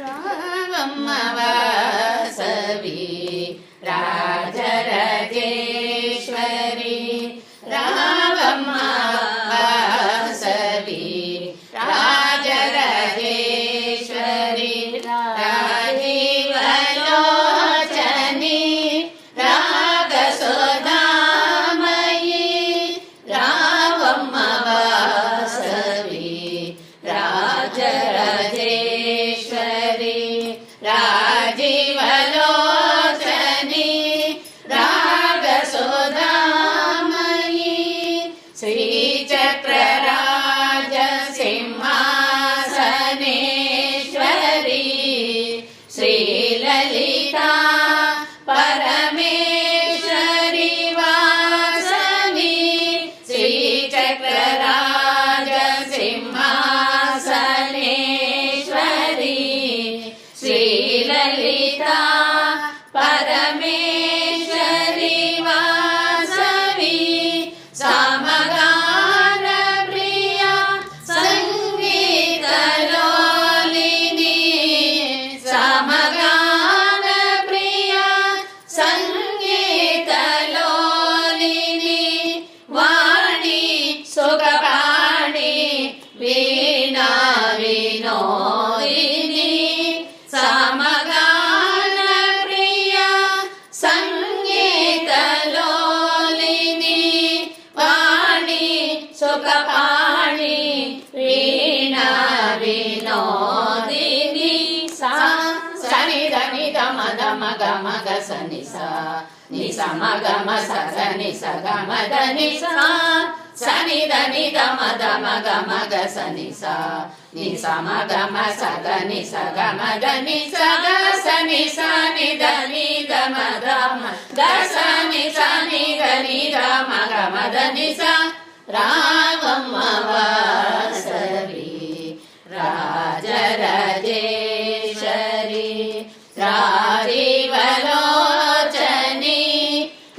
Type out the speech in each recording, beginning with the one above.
രാമമ്മ രാജ సుఖపాణి వీణా వినోదిని సా. సని దని గమ గమ గమ గ సని సా. ని సమ గమ స సని స గమ దని సా. సని దని గమ గమ గమ గ సని సా. ని సమ గమ స దని స గమ దని స గ సని స. ని దని గమ గమ గ సని స ని దని గమ గమ దని స. రామమ్మ रामवासरि राजरजे राजीवलोचनि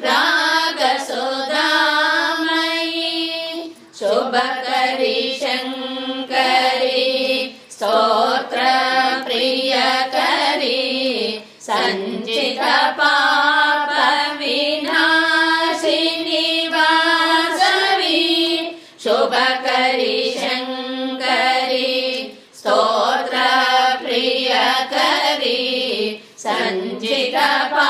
रागसोदामयी शोभकरि शङ्करि। स्तोत्रप्रियकरी सञ्चितपा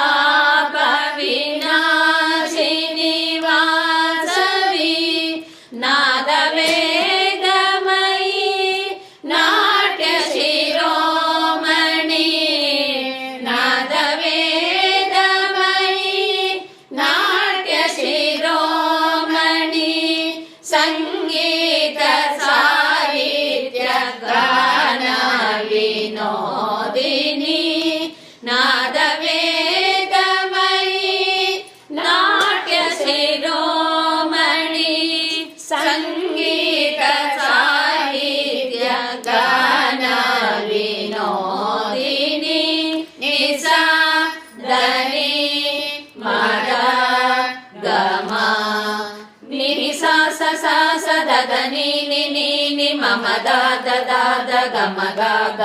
నిని సా స సా స ద ద ని ని ని ని మ మ ద ద ద ద గ మ గ గ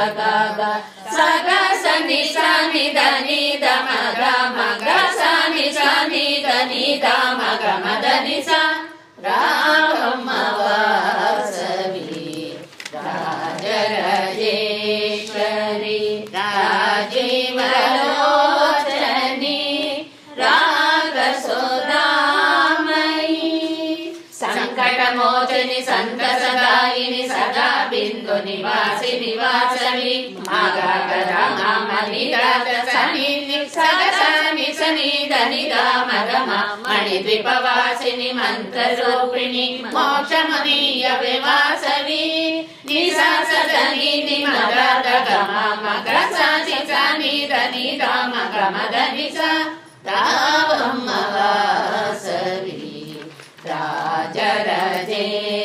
గ సంకటమోచని సంతసదాయిని సదా బిందు నివాసిని వాసవి సని సగసని సని దని మగమ మణి ద్విపవాసిని మంత్రరూపిణి మోక్షమనీయ వివాసవి నిసాసని మగ da da da da da